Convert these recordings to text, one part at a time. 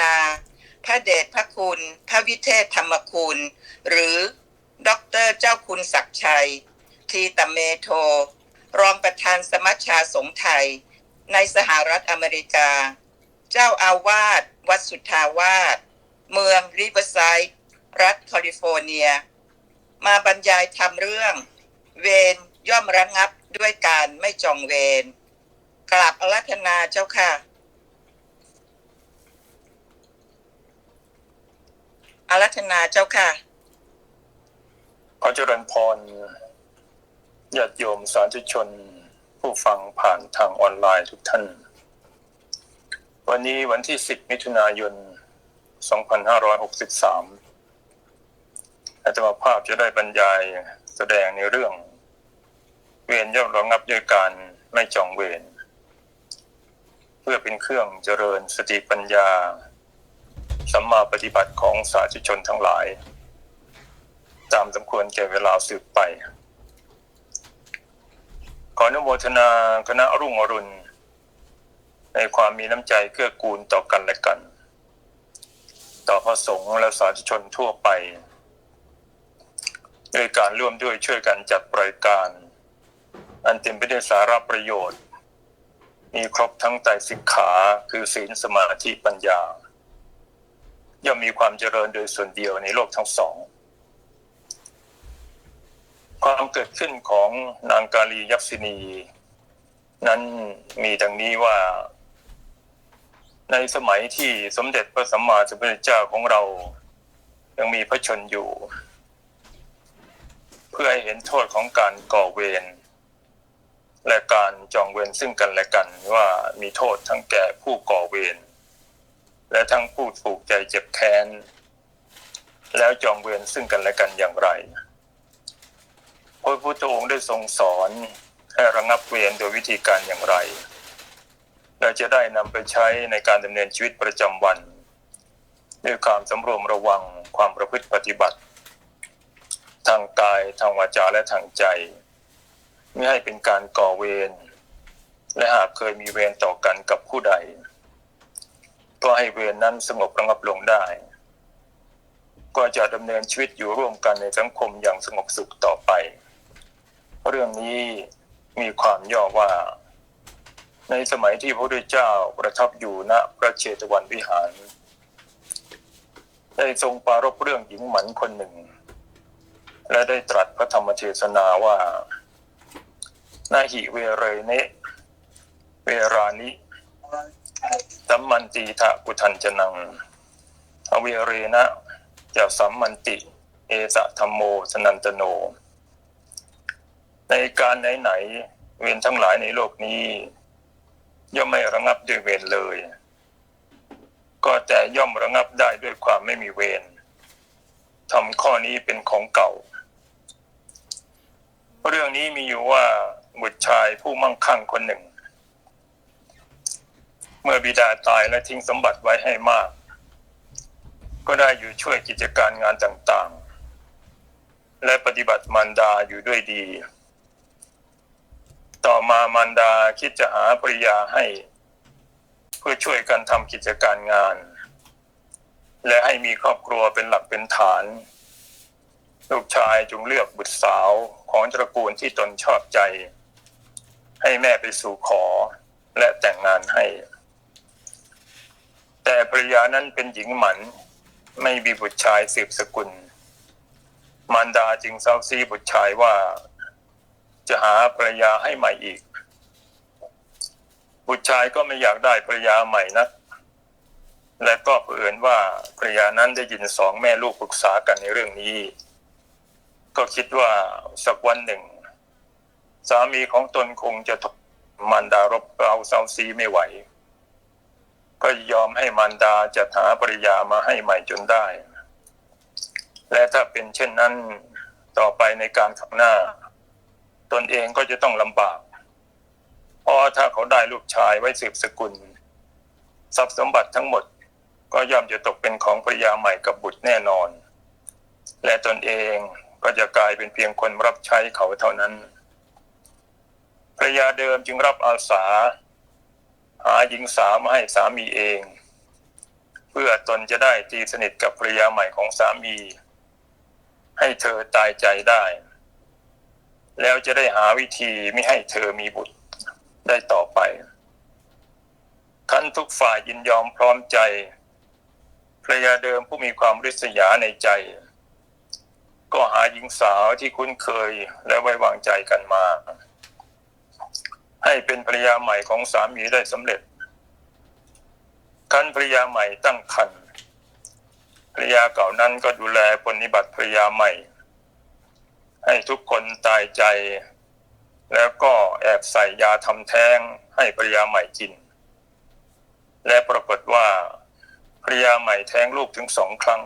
นา พระเดชพระคุณ พระวิเทศธรรมคุณ หรือด็อกเตอร์เจ้าคุณศักชัย ทีตเมโท รองประธานสมัชชาสงฆ์ไทย ในสหรัฐอเมริกา เจ้าอาวาสวัดสุทธาวาสเมืองริเวอร์ไซด์รัฐแคลิฟอร์เนีย มาบรรยายทำเรื่อง เวรย่อมระงับด้วยการไม่จองเวรกราบอารัธนาเจ้าค่ะ อารัธนาเจ้าค่ะ ขอเจริญพรญาติโยมสาธุชน ผู้ฟังผ่านทางออนไลน์ทุกท่าน วันนี้วันที่ 10 มิถุนายน 2563อาตมาภาพจะได้บรรยายแสดงในเรื่อง เวรย่อมระงับด้วยการไม่จองเวรเพื่อเป็นเครื่องเจริญสติปัญญา สัมมาปฏิบัติของสาธุชนทั้งหลาย ตามสมควรแก่เวลาสืบไป ขออนุโมทนาคณะรุ่งอรุณ ในความมีน้ำใจเกื้อกูลต่อกันและกัน ต่อพระสงฆ์และสาธุชนทั่วไปด้วยการร่วมด้วยช่วยกันจัดรายการ อันเต็มไปด้วยสาระประโยชน์ มีครบทั้งไตสิกขาคือศีลสมาธิปัญญา ย่อมมีความเจริญโดยส่วนเดียวในโลกทั้งสอง ความเกิดขึ้นของนางกาลียักษินี นั้นมีดังนี้ว่า ในสมัยที่สมเด็จพระสัมมาสัมพุทธเจ้าของเรา ยังมีพระชนอยู่ เพื่อให้เห็นโทษของการก่อเวรและการจองเวรซึ่งกันและกันว่ามีโทษทั้งแก่ผู้ก่อเวร และทั้งผู้ถูกใจเจ็บแค้น แล้วจองเวรซึ่งกันและกันอย่างไรพระพุทธองค์ได้ทรงสอนให้ระงับเวรโดยวิธีการอย่างไรและจะได้นำไปใช้ในการดำเนินชีวิตประจำวัน ด้วยความสำรวมระวังความประพฤติปฏิบัติ ทางกายทางวาจาและทางใจ ไม่ให้เป็นการก่อเวรและหากเคยมีเวรต่อกันกับผู้ใด ก็ให้เวรนั้นสงบระงับลงได้ ก็จะดำเนินชีวิตอยู่ร่วมกันในสังคมอย่างสงบสุขต่อไป เรื่องนี้มีความย่อว่า ในสมัยที่พระพุทธเจ้าประทับอยู่ณพระเชตวันวิหาร ได้ทรงปรารบเรื่องหญิงหมันคนหนึ่ง และได้ตรัสพระธรรมเทศนาว่านาหิเวเรเนเวรานิ สัมมันตีทะกุทันจนังอเวเรนะจะสัมมันติ เอสะธรรมโมสนันตโน ในการไหนๆเวรทั้งหลายในโลกนี้ ย่อมไม่ระงับด้วยเวรเลย ก็แต่ย่อมระงับได้ด้วยความไม่มีเวรทำข้อนี้เป็นของเก่า เรื่องนี้มีอยู่ว่าบุตรชายผู้มั่งคั่งคนหนึ่ง เมื่อบิดาตายและทิ้งสมบัติไว้ให้มาก ก็ได้อยู่ช่วยกิจการงานต่างๆ และปฏิบัติมารดาอยู่ด้วยดี ต่อมามารดาคิดจะหาภริยาให้ เพื่อช่วยกันทำกิจการงาน และให้มีครอบครัวเป็นหลักเป็นฐาน ลูกชายจึงเลือกบุตรสาวของตระกูลที่ตนชอบใจ ให้แม่ไปสู่ขอและแต่งงานให้ แต่ภรรยานั้นเป็นหญิงหมันไม่มีบุตรชายสืบสกุล มารดาจึงเศร้าซีบุตรชายว่า จะหาภรรยาให้ใหม่อีก บุตรชายก็ไม่อยากได้ภรรยาใหม่นักและก็เผอิญว่าภรรยานั้นได้ยินสองแม่ลูกปรึกษากันในเรื่องนี้ ก็คิดว่าสักวันหนึ่ง สามีของตนคงจะทนมารดารบเราเศร้าซีไม่ไหว ก็ยอมให้มารดาจัดหาภรรยามาให้ใหม่จนได้ และถ้าเป็นเช่นนั้นต่อไปในการข้างหน้า ตนเองก็จะต้องลำบากเพราะถ้าเขาได้ลูกชายไว้สืบสกุล ทรัพย์สมบัติทั้งหมดก็ย่อมจะตกเป็นของภรรยาใหม่กับบุตรแน่นอน และตนเองก็จะกลายเป็นเพียงคนรับใช้เขาเท่านั้นภรรยาเดิมจึงรับอาสา หาหญิงสาวมาให้สามีเอง เพื่อตนจะได้ตีสนิทกับภรรยาใหม่ของสามี ให้เธอตายใจได้ แล้วจะได้หาวิธีไม่ให้เธอมีบุตรได้ต่อไปขั้นทุกฝ่ายยินยอมพร้อมใจภรรยาเดิมผู้มีความริษยาในใจ ก็หาหญิงสาวที่คุ้นเคยและไว้วางใจกันมา ให้เป็นภรรยาใหม่ของสามีได้สำเร็จคันภรรยาใหม่ตั้งครรภ์ภรรยาเก่านั้นก็ดูแลปฏิบัติภรรยาใหม่ ให้ทุกคนตายใจ แล้วก็แอบใส่ยาทำแท้งให้ภรรยาใหม่กิน และปรากฏว่าภรรยาใหม่แท้งลูกถึงสองครั้ง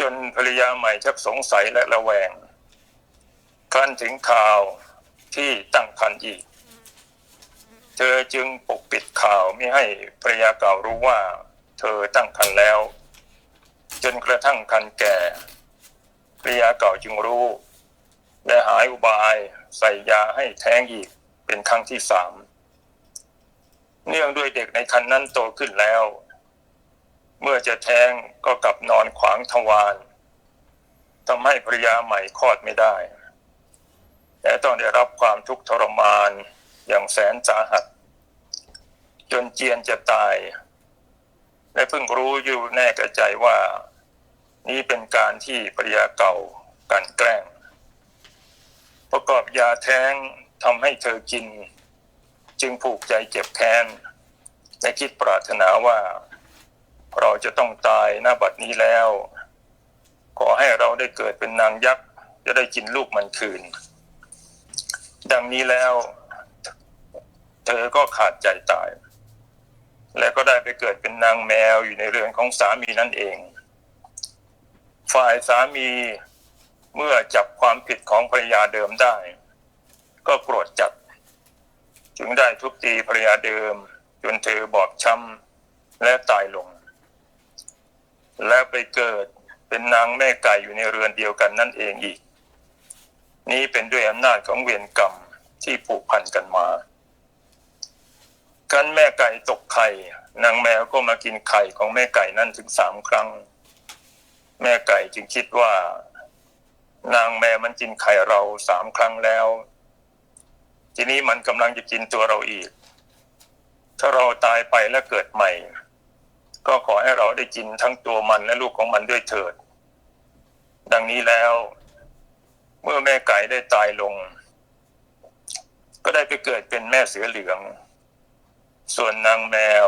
จนภรรยาใหม่ชักสงสัยและระแวงครั้นถึงข่าว ที่ตั้งครรภ์อีก เธอจึงปกปิดข่าวไม่ให้ภรรยาเก่ารู้ว่า เธอตั้งครรภ์แล้ว จนกระทั่งครรภ์แก่ภรรยาเก่าจึงรู้และหายอุบายใส่ยาให้แท้งอีกเป็นครั้งที่สามเนื่องด้วยเด็กในครรภ์นั้นโตขึ้นแล้ว เมื่อจะแท้งก็กลับนอนขวางทวารทำให้ภรรยาใหม่คลอดไม่ได้ และต้องได้รับความทุกข์ทรมานอย่างแสนสาหัส จนเจียนจะตาย และเพิ่งรู้อยู่แน่กระใจว่า นี่เป็นการที่ภรรยาเก่ากันแกล้ง ประกอบยาแท้งทำให้เธอกิน จึงผูกใจเจ็บแค้นและคิดปรารถนาว่า เราจะต้องตายหน้าบัดนี้แล้ว ขอให้เราได้เกิดเป็นนางยักษ์จะได้กินลูกมันคืน ดังนี้แล้ว เธอก็ขาดใจตาย และก็ได้ไปเกิดเป็นนางแมวอยู่ในเรือนของสามีนั่นเอง ฝ่ายสามีเมื่อจับความผิดของภรรยาเดิมได้ ก็โกรธจัด จึงได้ทุบตีภรรยาเดิม จนเธอบอบช้ำและตายลง และไปเกิดเป็นนางแม่ไก่อยู่ในเรือนเดียวกันนั่นเองอีก นี้เป็นด้วยอำนาจของเวรกรรมที่ผูกพันกันมา กันแม่ไก่ตกไข่นางแมวก็มากินไข่ของแม่ไก่นั่นถึงสามครั้ง แม่ไก่จึงคิดว่า นางแมวมันกินไข่เราสามครั้งแล้ว ทีนี้มันกำลังจะกินตัวเราอีก ถ้าเราตายไปและเกิดใหม่ ก็ขอให้เราได้กินทั้งตัวมันและลูกของมันด้วยเถิด ดังนี้แล้ว เมื่อแม่ไก่ได้ตายลง ก็ได้ไปเกิดเป็นแม่เสือเหลือง ส่วนนางแมว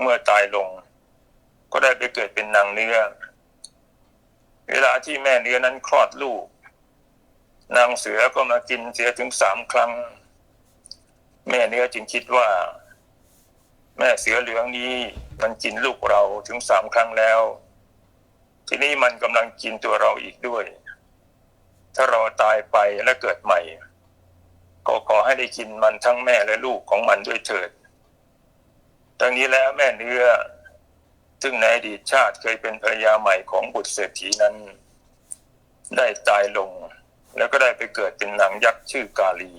เมื่อตายลง ก็ได้ไปเกิดเป็นนางเนื้อ เวลาที่แม่เนื้อนั้นคลอดลูก นางเสือก็มากินเสียถึงสามครั้ง แม่เนื้อจึงคิดว่า แม่เสือเหลืองนี้มันกินลูกเราถึงสามครั้งแล้ว ทีนี้มันกำลังกินตัวเราอีกด้วย ถ้าเราตายไปและเกิดใหม่ ก็ขอให้ได้กินมันทั้งแม่และลูกของมันด้วยเถิดดังนี้แล้วแม่เนื้อ ซึ่งในอดีตชาติเคยเป็นภรรยาใหม่ของบุตรเศรษฐีนั้น ได้ตายลง แล้วก็ได้ไปเกิดเป็นนางยักษ์ชื่อกาลี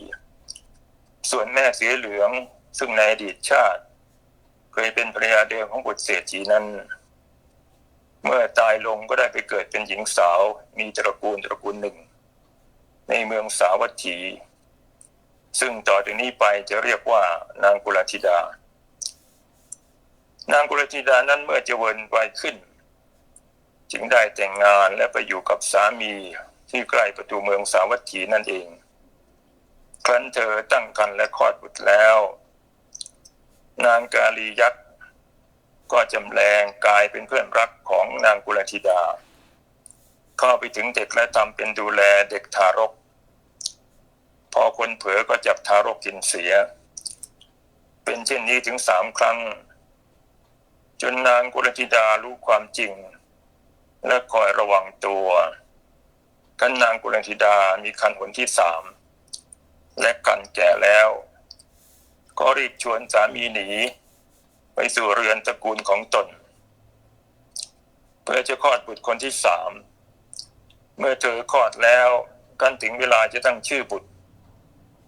ส่วนแม่เสียเหลือง ซึ่งในอดีตชาติ เคยเป็นภรรยาเดิมของบุตรเศรษฐีนั้นเมื่อตายลงก็ได้ไปเกิดเป็นหญิงสาว มีตระกูลตระกูลหนึ่ง ในเมืองสาวัตถี ซึ่งต่อจากนี้ไปจะเรียกว่านางกุลธิดา นางกุลธิดานั้นเมื่อเจริญวัยขึ้น จึงได้แต่งงานและไปอยู่กับสามีที่ใกล้ประตูเมืองสาวัตถีนั่นเอง ครั้นเธอตั้งครรภ์และคลอดบุตรแล้ว นางกาลียักษ์ก็จำแรงกลายเป็นเพื่อนรักของนางกุลธิดา เข้าไปถึงเด็กและทำเป็นดูแลเด็กทารก พอคนเผลอก็จับทารกกินเสีย เป็นเช่นนี้ถึงสามครั้ง จนนางกุลธิดารู้ความจริง และคอยระวังตัวกันนางกุลธิดามีคันหนที่สามและกันแก่แล้ว ก็รีบชวนสามีหนี ไปสู่เรือนตระกูลของตน เพื่อจะคลอดบุตรคนที่สาม เมื่อเธอคลอดแล้วกันถึงเวลาจะตั้งชื่อบุตร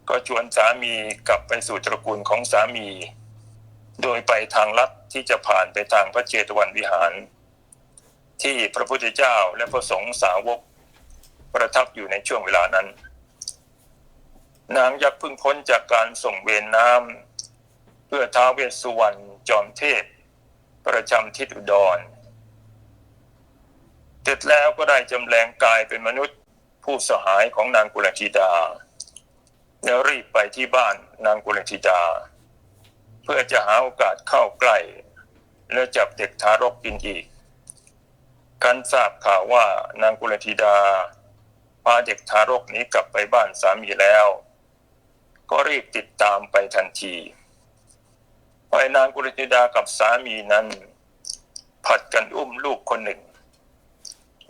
ก็ชวนสามีกลับไปสู่ตระกูลของสามี โดยไปทางลัดที่จะผ่านไปทางพระเจตวันวิหาร ที่พระพุทธเจ้าและพระสงฆ์สาวก ประทับอยู่ในช่วงเวลานั้น นางยักษ์พิ่งพ้นจากการส่งเวรน้ำเพื่อท้าวเวสสุวรรณจอมเทพ ประจำทิศอุดร เสร็จแล้วก็ได้จำแรงกายเป็นมนุษย์ผู้สหายของนางกุลธิดาแล้วรีบไปที่บ้านนางกุลธิดา เพื่อจะหาโอกาสเข้าใกล้ และจับเด็กทารกกินอีกการทราบข่าวว่านางกุลธิดาพาเด็กทารกนี้กลับไปบ้านสามีแล้ว ก็รีบติดตามไปทันทีฝ่ายนางกุลธิดากับสามีนั้น ผัดกันอุ้มลูกคนหนึ่ง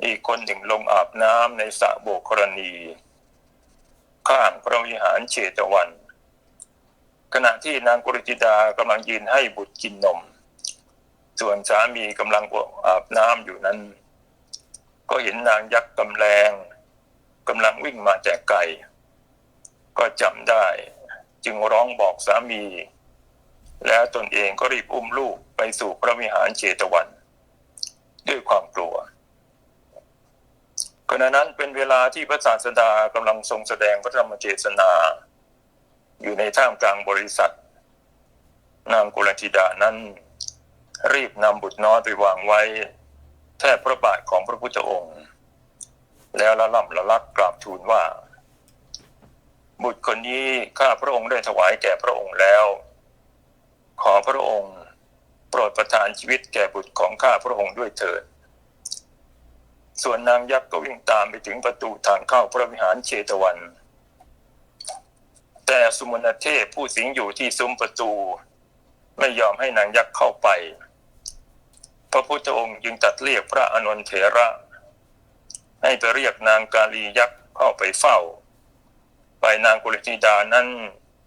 อีกคนหนึ่งลงอาบน้ำในสระโบกกรณี ข้างพระวิหารเชตวัน ขณะที่นางกุลธิดากำลังยืนให้บุตรกินนม ส่วนสามีกำลังอาบน้ำอยู่นั้น ก็เห็นนางยักษ์กำแรงกำลังวิ่งมาแต่ไกลก็จำได้ จึงร้องบอกสามี แล้วตนเองก็รีบอุ้มลูกไปสู่พระวิหารเชตวัน ด้วยความกลัว ขณะนั้นเป็นเวลาที่พระศาสดากำลังทรงแสดงพระธรรมเทศนา อยู่ในท่ามกลางบริษัท นางกุลธิดานั้น รีบนำบุตรน้อยไปวางไว้แทบพระบาทของพระพุทธองค์ แล้วละล่ำละลักกราบทูลว่า บุตรคนนี้ข้าพระองค์ได้ถวายแก่พระองค์แล้ว ขอพระองค์โปรดประทานชีวิตแก่บุตรของข้าพระองค์ด้วยเถิด ส่วนนางยักษ์ก็วิ่งตามไปถึงประตูทางเข้าพระวิหารเชตวัน แต่สุมนเทพผู้สิงอยู่ที่ซุ้มประตู ไม่ยอมให้นางยักษ์เข้าไป พระพุทธองค์จึงตัดเรียกพระอนนทเถระ ให้ไปเรียกนางกาลียักษ์เข้าไปเฝ้า ไปนางกุลธิดานั้น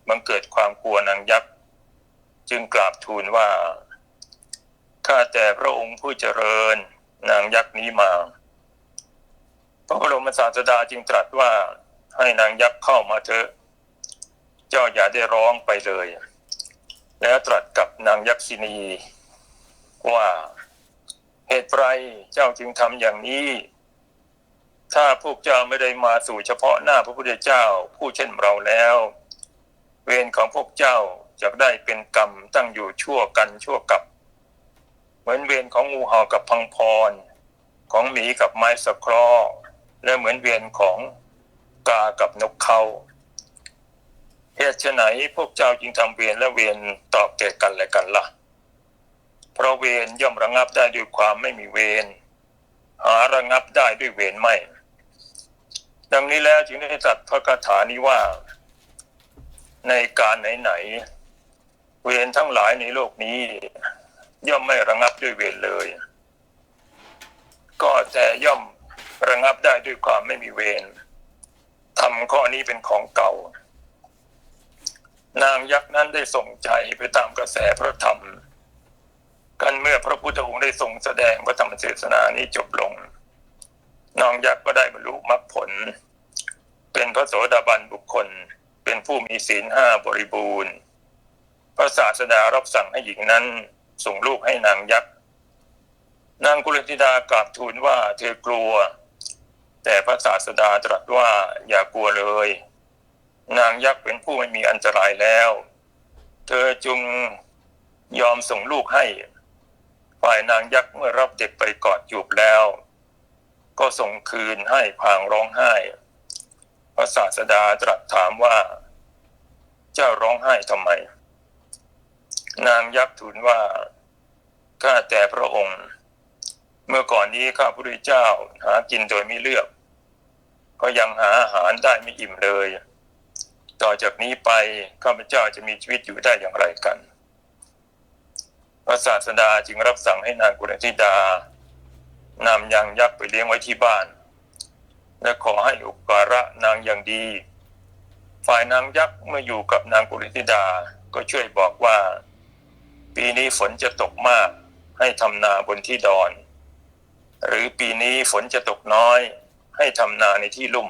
บังเกิดความกลัวนางยักษ์จึงกราบทูลว่าข้าแต่พระองค์ผู้เจริญนางยักษ์นี้มา พระบรมศาสดาจึงตรัสว่าให้นางยักษ์เข้ามาเถอะ เจ้าอย่าได้ร้องไปเลย แล้วตรัสกับนางยักษินี ว่าเหตุไรเจ้าจึงทำอย่างนี้ ถ้าพวกเจ้าไม่ได้มาสู่เฉพาะหน้าพระพุทธเจ้าผู้เช่นเราแล้ว เวรของพวกเจ้าจะได้เป็นกรรมตั้งอยู่ชั่วกันชั่วกับ เหมือนเวรของงูเห่ากับพังพร ของหมีกับไม้สะคราะห์ และเหมือนเวรของกากับนกเขาเหตุไฉนพวกเจ้าจึงทำเวรและเวรตอบแก่กันและกันละ่ะ เพราะเวรย่อมระงับได้ด้วยความไม่มีเวรหาระงับได้ด้วยเวรไม่ ดังนี้แล้วจึงได้ตรัสพระคาถานี้ว่า ในการไหนๆเวรทั้งหลายในโลกนี้ ย่อมไม่ระงับด้วยเวรเลย ก็แต่ย่อม ระงับได้ด้วยความไม่มีเวรทำข้อนี้เป็นของเก่า นางยักษ์นั้นได้ส่งใจไปตามกระแสพระธรรม กันเมื่อพระพุทธองค์ได้ทรงแสดงพระธรรมเทศนานี้จบลง นางยักษ์ก็ได้บรรลุมรรคผล เป็นพระโสดาบันบุคคล เป็นผู้มีศีลห้าบริบูรณ์ พระศาสดารับสั่งให้หญิงนั้นส่งลูกให้นางยักษ์นางกุลธิดากราบทูลว่าเธอกลัว แต่พระศาสดาตรัสว่าอย่ากลัวเลย นางยักษ์เป็นผู้ไม่มีอันตรายแล้ว เธอจึงยอมส่งลูกให้ ฝ่ายนางยักษ์เมื่อรับเด็กไปกอดจูบแล้ว ก็ส่งคืนให้พางร้องไห้ พระศาสดาตรัสถามว่า เจ้าร้องไห้ทำไม นางยักษ์ทูลว่าข้าแต่พระองค์ เมื่อก่อนนี้ข้าพระพุทธเจ้าหากินโดยไม่เลือก ก็ยังหาอาหารได้ไม่อิ่มเลย ต่อจากนี้ไปข้าพเจ้าจะมีชีวิตอยู่ได้อย่างไรกันพระศาสดาจึงรับสั่งให้นางกุณธิดานำยางยักษ์ไปเลี้ยงไว้ที่บ้าน และขอให้อุปการะนางอย่างดี ฝ่ายนางยักษ์เมื่ออยู่กับนางกุณธิดาก็ช่วยบอกว่า ปีนี้ฝนจะตกมากให้ทำนาบนที่ดอน หรือปีนี้ฝนจะตกน้อย ให้ทำนาในที่ลุ่ม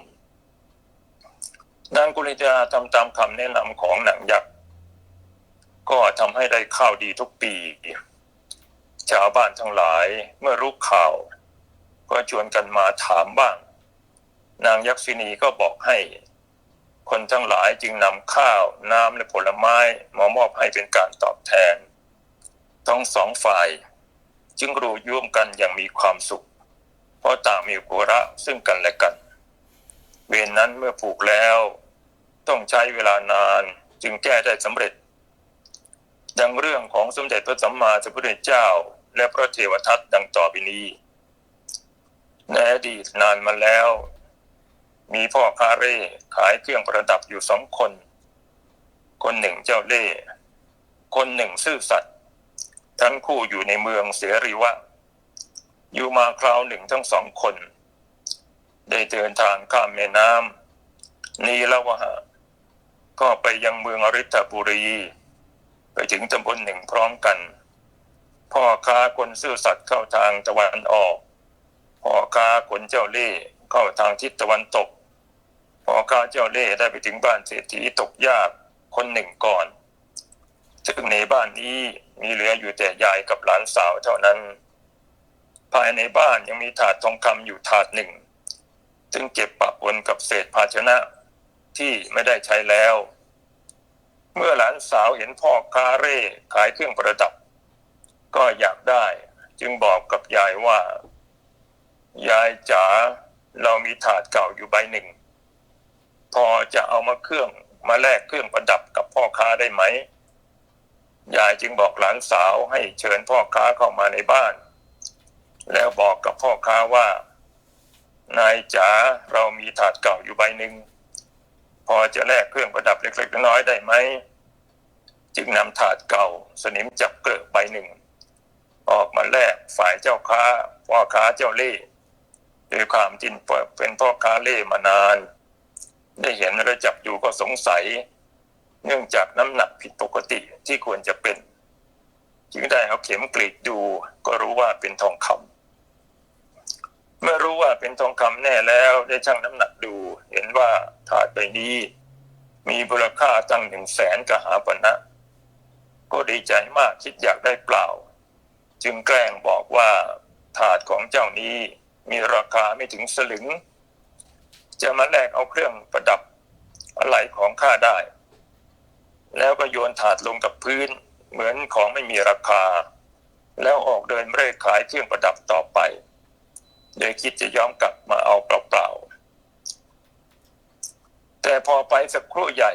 นางกุลิตาทำตามคำแนะนำของนางยักษ์ก็ทำให้ได้ข้าวดีทุกปี ชาวบ้านทั้งหลายเมื่อรู้ข่าว ก็ชวนกันมาถามบ้าง นางยักษินีก็บอกให้ คนทั้งหลายจึงนำข้าว น้ำและผลไม้มามอบให้เป็นการตอบแทน ทั้งสองฝ่าย จึงรู้ย่วมกันอย่างมีความสุข เพราะต่างมีกุระซึ่งกันและกัน เวรนนั้นเมื่อผูกแล้ว ต้องใช้เวลานานจึงแก้ได้สำเร็จ ดังเรื่องของสมเด็จพระสัมมาสัมพุทธเจ้า และพระเทวทัตดังต่อไปนี้ในอดีตนานมาแล้ว มีพ่อค้าเร่ขายเครื่องประดับอยู่สองคน คนหนึ่งเจ้าเล่ คนหนึ่งซื่อสัตย์ ทั้งคู่อยู่ในเมืองเสรีวะ อยู่มาคราวหนึ่งทั้งสองคน ได้เดินทางข้ามแม่น้ำนีละวะหะก็ไปยังเมืองอริ t บุรี ไปถึงตำบลหนึ่งพร้อมกัน พ่อค้าคนซื่อสัตย์เข้าทางตะวันออก พ่อค้าคนเจ้าเล่ห์เข้าทางทิศตะวันตก พ่อค้าเจ้าเล่ห์ได้ไปถึงบ้านเศรษฐีตกยากคนหนึ่งก่อน ซึ่งในบ้านนี้มีเหลืออยู่แต่ยายกับหลานสาวเท่านั้น ภายในบ้านยังมีถาดทองคำอยู่ถาดหนึ่ง ซึ่งเก็บปะปนกับเศษภาชนะที่ไม่ได้ใช้แล้ว เมื่อหลานสาวเห็นพ่อค้าเร่ขายเครื่องประดับ ก็อยากได้จึงบอกกับยายว่า ยายจ๋าเรามีถาดเก่าอยู่ใบหนึ่ง พอจะเอามาเครื่องมาแลกเครื่องประดับกับพ่อค้าได้ไหม ยายจึงบอกหลานสาวให้เชิญพ่อค้าเข้ามาในบ้าน แล้วบอกกับพ่อค้าว่า นายจ๋าเรามีถาดเก่าอยู่ใบหนึ่งพอจะแลกเครื่องประดับเล็กๆน้อยๆได้ไหมจึงนำถาดเก่าสนิมจับเกลือใบหนึ่ง ออกมาแลกฝ่ายเจ้าค้าพ่อค้าเจ้าเล่ห์ด้วยความจินเป็นพ่อค้าเล่มานาน ได้เห็นและจับดูก็สงสัย เนื่องจากน้ำหนักผิดปกติที่ควรจะเป็น จึงได้เอาเข็มกรีดดูก็รู้ว่าเป็นทองคำเมื่อรู้ว่าเป็นทองคำแน่แล้วได้ชั่งน้ำหนักดู เห็นว่าถาดใบนี้ มีมูลค่าตั้งหนึ่งแสนกหาปณะก็ดีใจมากคิดอยากได้เปล่า จึงแกล้งบอกว่าถาดของเจ้านี้มีราคาไม่ถึงสลึง จะมาแลกเอาเครื่องประดับอะไรของข้าได้ แล้วก็โยนถาดลงกับพื้น เหมือนของไม่มีราคา แล้วออกเดินเร่ขายเครื่องประดับต่อไป โดยคิดจะย้อมกลับมาเอาเปล่าๆแต่พอไปสักครู่ใหญ่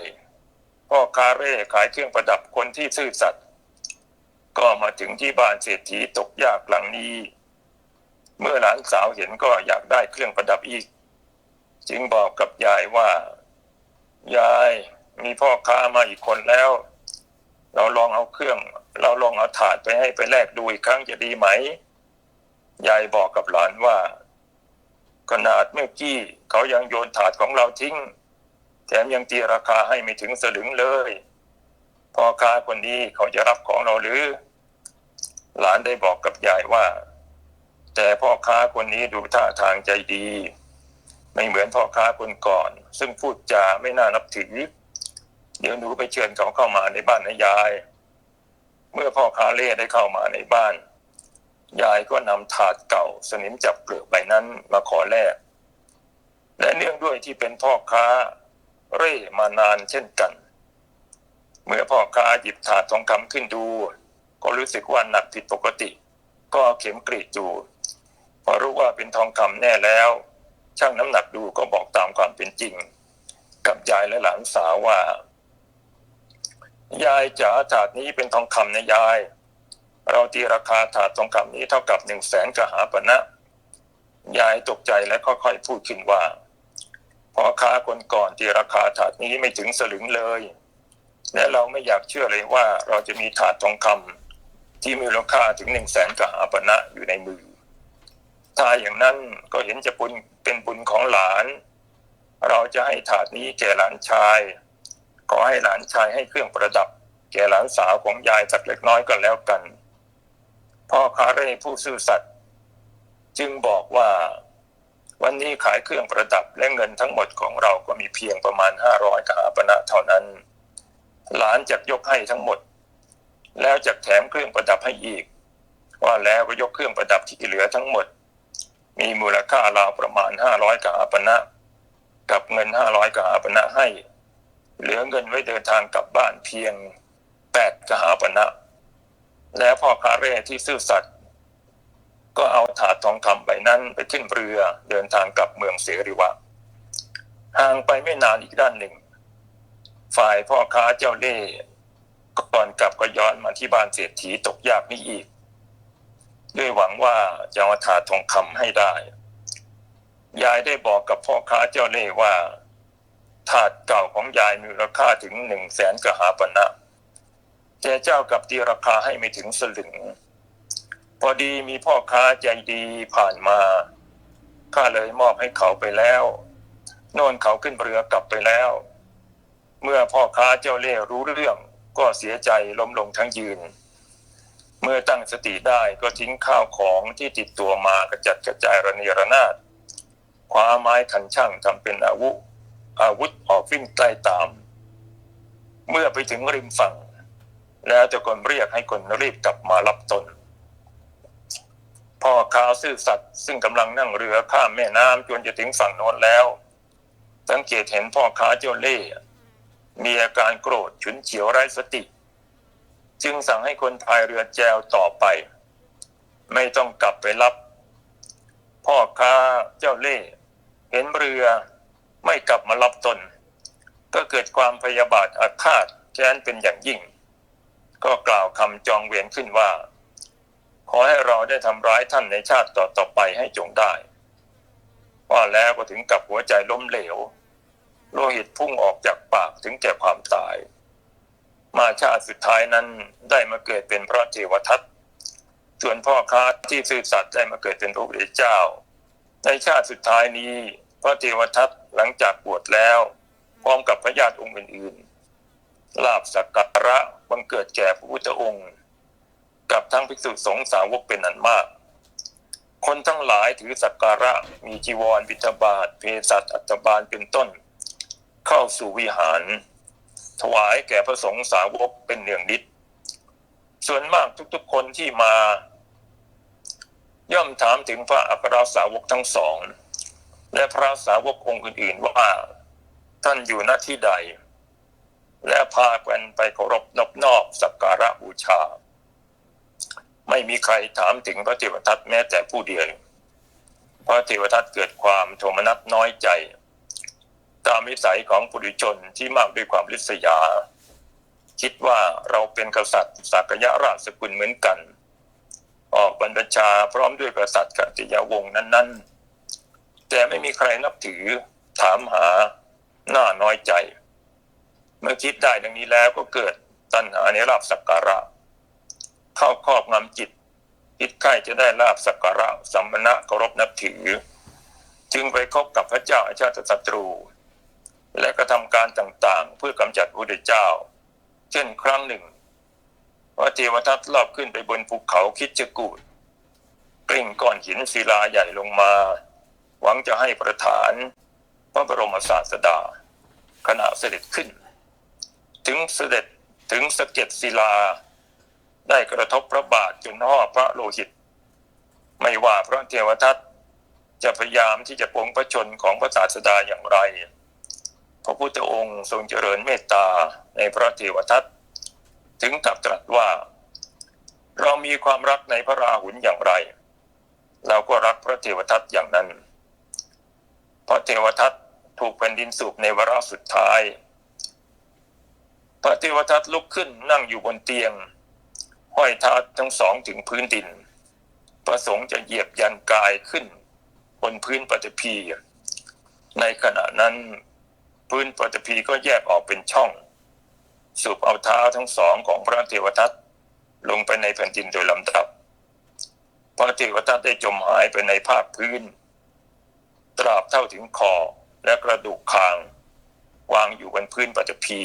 พ่อคาเร่ขายเครื่องประดับคนที่ซื่อสัตย์ก็มาถึงที่บ้านเศรษฐีตกยากหลังนี้ เมื่อหลานสาวเห็นก็อยากได้เครื่องประดับอีก จึงบอกกับยายว่า ยาย มีพ่อค้ามาอีกคนแล้ว เราลองเอาเครื่อง เราลองเอาถาดไปให้ไปแลกดูอีกครั้งจะดีไหมยายบอกกับหลานว่า ขนาดเมื่อกี้เขายังโยนถาดของเราทิ้ง แถมยังตีราคาให้ไม่ถึงสลึงเลยพ่อค้าคนนี้เขาจะรับของเราหรือ หลานได้บอกกับยายว่า แต่พ่อค้าคนนี้ดูท่าทางใจดี ไม่เหมือนพ่อค้าคนก่อน ซึ่งพูดจาไม่น่านับถือ เดี๋ยวหนูไปเชิญเขาเข้ามาในบ้านนะยาย เมื่อพ่อค้าเล่ได้เข้ามาในบ้าน ยายก็นำถาดเก่าสนิมจับเปลือกใบนั้นมาขอแลกและเนื่องด้วยที่เป็นพ่อค้าเร่มานานเช่นกัน เมื่อพ่อค้าหยิบถาดทองคำขึ้นดู ก็รู้สึกว่าหนักผิดปกติ ก็เอาเข็มกรีดดูพอรู้ว่าเป็นทองคำแน่แล้วช่างน้ำหนักดูก็บอกตามความเป็นจริง กับยายและหลานสาวว่า ยายจ๋าถาดนี้เป็นทองคำนะยาย เราตีราคาถาดทองคำนี้เท่ากับหนึ่งแสนกหาปณะยายตกใจและค่อยๆพูดขึ้นว่าพ่อค้าคนก่อนตีราคาถาดนี้ไม่ถึงสลึงเลย และเราไม่อยากเชื่อเลยว่าเราจะมีถาดทองคำที่มีมูลค่าถึงหนึ่งแสนกหาปณะอยู่ในมือ ถ้าอย่างนั้นก็เห็นจะบุญเป็นบุญของหลาน เราจะให้ถาดนี้แก่หลานชาย ขอให้หลานชายให้เครื่องประดับ แก่หลานสาวของยายสักเล็กน้อยก็แล้วกัน พ่อคาเร่ผู้ซื่อสัตย์จึงบอกว่า วันนี้ขายเครื่องประดับและเงินทั้งหมดของเราก็มีเพียงประมาณห้าร้อยกหาปณะเท่านั้น หลานจะยกให้ทั้งหมด แล้วจะแถมเครื่องประดับให้อีก ว่าแล้วก็ยกเครื่องประดับที่เหลือทั้งหมด มีมูลค่าราวประมาณห้าร้อยกหาปณะกับเงินห้าร้อยกหาปณะให้ เหลือเงินไว้เดินทางกลับบ้านเพียงแปดกหาปณะแล้วพ่อค้าเร่ที่ซื่อสัตย์ก็เอาถาดทองคำใบนั้นไปขึ้นเรือเดินทางกลับเมืองเสริวะห่างไปไม่นานอีกด้านหนึ่ง ฝ่ายพ่อค้าเจ้าเล่ก่อนกลับก็ย้อนมาที่บ้านเศรษฐีตกยากนี้อีก ด้วยหวังว่าจะเอาถาดทองคำให้ได้ ยายได้บอกกับพ่อค้าเจ้าเล่ว่า ถาดเก่าของยายมีราคาถึงหนึ่งแสนกหาปณะแต่เจ้ากับตีราคาให้ไม่ถึงสลึง พอดีมีพ่อค้าใจดีผ่านมาข้าเลยมอบให้เขาไปแล้ว โน่นเขาขึ้นเรือกลับไปแล้ว เมื่อพ่อค้าเจ้าเล่ห์รู้เรื่องก็เสียใจล้มลงทั้งยืน เมื่อตั้งสติได้ก็ทิ้งข้าวของที่ติดตัวมากระจัดกระจายระเนระนาดคว้าไม้ขันช่างทำเป็นอาวุธ อาวุธออกวิ่งใกล้ตาม เมื่อไปถึงริมฝั่ง แล้วตะโกนเรียกให้คนรีบกลับมารับตนพ่อค้าซื่อสัตย์ซึ่งกำลังนั่งเรือข้ามแม่น้ำจนจะถึงฝั่งโน้นแล้ว สังเกตเห็นพ่อค้าเจ้าเล่ห์มีอาการโกรธฉุนเฉียวไร้สติ จึงสั่งให้คนพายเรือแจวต่อไป ไม่ต้องกลับไปรับ พ่อค้าเจ้าเล่ห์เห็นเรือ ไม่กลับมารับตน ก็เกิดความพยาบาทอาฆาตแค้นเป็นอย่างยิ่ง ก็กล่าวคำจองเวรขึ้นว่า ขอให้เราได้ทำร้ายท่านในชาติต่อต่อไปให้จงได้ ว่าแล้วก็ถึงกับหัวใจล้มเหลว โลหิตพุ่งออกจากปากถึงแก่ความตาย มาชาติสุดท้ายนั้นได้มาเกิดเป็นพระเทวทัตส่วนพ่อค้าที่ซื่อสัตย์ได้มาเกิดเป็นพระพุทธเจ้า ในชาติสุดท้ายนี้พระเทวทัต หลังจากบวชแล้ว พร้อมกับพระญาติองค์อื่นๆลาบสักการะบังเกิดแก่พระพุทธองค์ กับทั้งภิกษุสงฆ์สาวกเป็นอันมาก คนทั้งหลายถือสักการะมีจีวรบิณฑบาตเภสัชอัตบาลเป็นต้น เข้าสู่วิหาร ถวายแก่พระสงฆ์สาวกเป็นเนืองนิดส่วนมากทุกๆคนที่มา ย่อมถามถึงพระอัครสาวกทั้งสอง และพระสาวกองค์อื่นๆว่าท่านอยู่หน้าที่ใด และพากันไปเคารพนอบนอบสักการะบูชา ไม่มีใครถามถึงพระเทวทัตแม้แต่ผู้เดียวพระเทวทัตเกิดความโทมนัสน้อยใจ ตามวิสัยของปุถุชนที่มากด้วยความริษยา คิดว่าเราเป็นกษัตริย์สักยราชสกุลเหมือนกัน ออกบรรพชาพร้อมด้วยกษัตริย์กติยวงศ์นั้น ๆ แต่ไม่มีใครนับถือถามหาหน้าน้อยใจ เมื่อคิดได้ดังนี้แล้วก็เกิดตัณหาในลาบสักการะ เข้าครอบงำจิต คิดใครจะได้ลาบสักการะสัมมณะเคารพนับถือ จึงไปคบกับพระเจ้าอาชาติศัตรู และกระทำการต่างๆ เพื่อกำจัดพระพุทธเจ้า เช่นครั้งหนึ่งพระเทวทัตลอบขึ้นไปบนภูเขาคิดจกูดกลิ้งก้อนหินศิลาใหญ่ลงมา หวังจะให้ประธานพระบรมศาสดา ขณะเสด็จขึ้น ถึงเสด็จถึงสะเก็ดศิลา ได้กระทบพระบาทจนห่อพระโลหิต ไม่ว่าพระเทวทัตจะพยายามที่จะปลงพระชนของพระศาสดาอย่างไร พระพุทธองค์ทรงเจริญเมตตาในพระเทวทัตถึงกับตรัสว่า เรามีความรักในพระราหุลอย่างไร เราก็รักพระเทวทัตอย่างนั้น พระเทวทัตถูกแผ่นดินสูบในวาระสุดท้าย พระเทวทัตลุกขึ้นนั่งอยู่บนเตียง ห้อยเท้าทั้งสองถึงพื้นดิน ประสงค์จะเหยียบยันกายขึ้น บนพื้นปฐพี ในขณะนั้นพื้นปฐพีก็แยกออกเป็นช่อง สูบเอาเท้าทั้งสองของพระเทวทัตลงไปในแผ่นดินโดยลำดับ พระเทวทัตได้จมหายไปในภาคพื้น ตราบเท่าถึงคอและกระดูกคาง วางอยู่บนพื้นปฐพี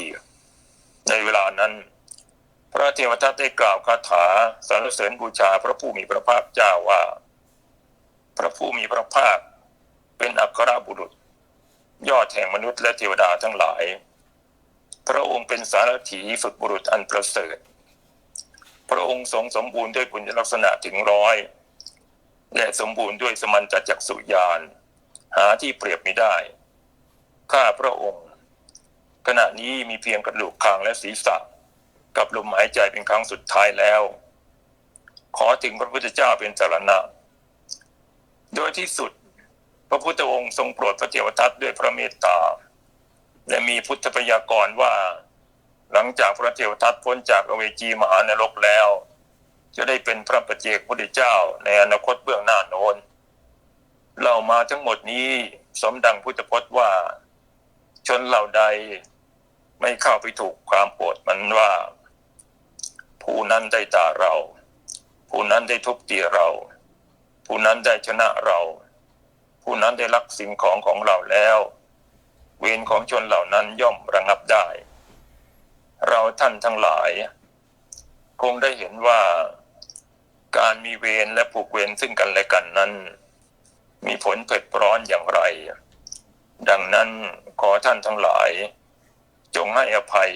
ในเวลานั้น พระเทวทัตได้กล่าวคาถาสรรเสริญบูชาพระผู้มีพระภาคเจ้าว่า พระผู้มีพระภาคเป็นอัครบุรุษ ยอดแห่งมนุษย์และเทวดาทั้งหลาย พระองค์เป็นสารถีฝึกบุรุษอันประเสริฐ พระองค์ทรงสมบูรณ์ด้วยบุญลักษณะถึงร้อยและสมบูรณ์ด้วยสมันตจักสุญาณ หาที่เปรียบไม่ได้ ข้าพระองค์ ขณะนี้มีเพียงกระดูกคางและศีรษะ กับลมหายใจเป็นครั้งสุดท้ายแล้ว ขอถึงพระพุทธเจ้าเป็นสารณะ โดยที่สุด พระพุทธองค์ทรงโปรดพระเทวทัตด้วยพระเมตตา และมีพุทธพยากรว่า หลังจากพระเทวทัตพ้นจากอเวจีมหานรกแล้ว จะได้เป็นพระปัจเจกพุทธเจ้าในอนาคตเบื้องหน้าโน้น เรามาทั้งหมดนี้สมดังพุทธพจน์ว่า ชนเหล่าใดไม่เข้าไปถูกความโกรธมันว่า ผู้นั้นได้ด่าเรา ผู้นั้นได้ทุบตีเรา ผู้นั้นได้ชนะเรา ผู้นั้นได้ลักสิ่งของของเราแล้ว เวรของชนเหล่านั้นย่อมระงับได้ เราท่านทั้งหลาย คงได้เห็นว่าการมีเวรและผูกเวรซึ่งกันและกันนั้น มีผลเผ็ดร้อนอย่างไร ดังนั้นขอท่านทั้งหลาย จงให้อภัย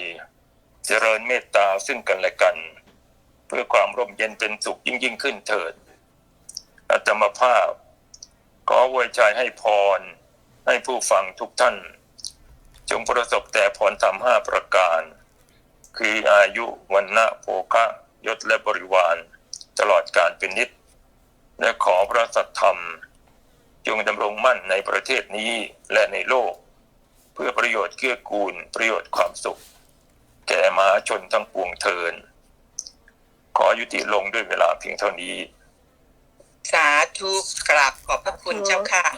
เจริญเมตตาซึ่งกันและกัน เพื่อความร่มเย็นเป็นสุขยิ่งยิ่งขึ้นเถิดอาตมาภาพ ขอวยใจให้พร ให้ผู้ฟังทุกท่าน จงประสบแต่พรธรรมห้าประการ คืออายุวันนะโภคะยศและบริวาร ตลอดการเป็นนิด และขอพระสัทธรรม จงดำรงมั่นในประเทศนี้และในโลก เพื่อประโยชน์เกื้อกูลประโยชน์ความสุข แก่มหาชนทั้งปวงเทิน ขอยุติลงด้วยเวลาเพียงเท่านี้ สาธุกราบขอบพระคุณเจ้าค่ะ